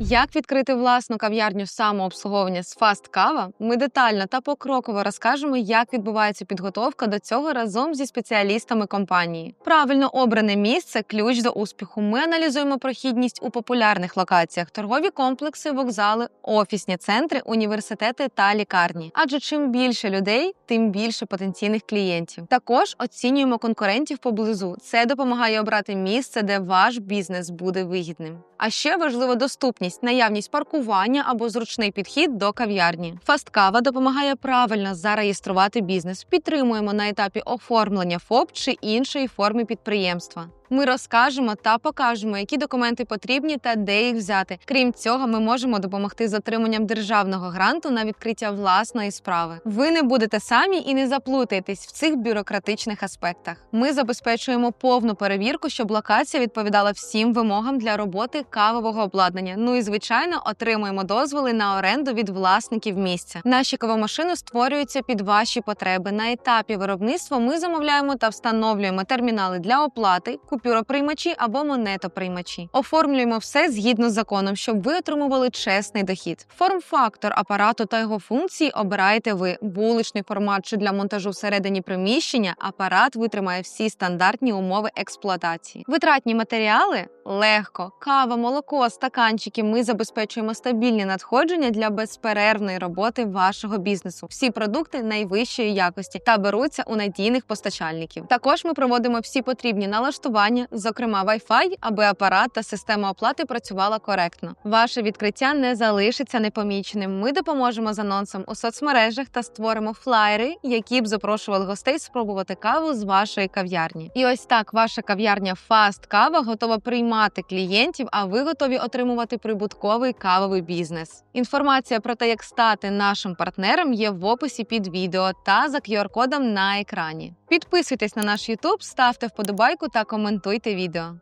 Як відкрити власну кав'ярню самообслуговування з Fast Кава, ми детально та покроково розкажемо, як відбувається підготовка до цього разом зі спеціалістами компанії. Правильно обране місце ключ до успіху. Ми аналізуємо прохідність у популярних локаціях: торгові комплекси, вокзали, офісні центри, університети та лікарні. Адже чим більше людей, тим більше потенційних клієнтів. Також оцінюємо конкурентів поблизу. Це допомагає обрати місце, де ваш бізнес буде вигідним. А ще важлива доступність, наявність паркування або зручний підхід до кав'ярні. Фасткава допомагає правильно зареєструвати бізнес. Підтримуємо на етапі оформлення ФОП чи іншої форми підприємства. Ми розкажемо та покажемо, які документи потрібні та де їх взяти. Крім цього, ми можемо допомогти з отриманням державного гранту на відкриття власної справи. Ви не будете самі і не заплутаєтесь в цих бюрократичних аспектах. Ми забезпечуємо повну перевірку, щоб локація відповідала всім вимогам для роботи кавового обладнання. Ну і звичайно, отримуємо дозволи на оренду від власників місця. Наші кавомашини створюються під ваші потреби. На етапі виробництва ми замовляємо та встановлюємо термінали для оплати купюроприймачі або монетоприймачі. Оформлюємо все згідно з законом, щоб ви отримували чесний дохід. Форм-фактор апарату та його функції обираєте ви. Вуличний формат чи для монтажу всередині приміщення апарат витримає всі стандартні умови експлуатації. Витратні матеріали легко. Кава, молоко, стаканчики. Ми забезпечуємо стабільні надходження для безперервної роботи вашого бізнесу. Всі продукти найвищої якості та беруться у надійних постачальників. Також ми проводимо всі потрібні налаштування, зокрема Wi-Fi, аби апарат та система оплати працювала коректно. Ваше відкриття не залишиться непоміченим. Ми допоможемо з анонсом у соцмережах та створимо флаєри, які б запрошували гостей спробувати каву з вашої кав'ярні. І ось так ваша кав'ярня Fast Кава готова приймати клієнтів, а ви готові отримувати прибутковий кавовий бізнес. Інформація про те, як стати нашим партнером, є в описі під відео та за QR-кодом на екрані. Підписуйтесь на наш YouTube, ставте вподобайку та коментуйте відео.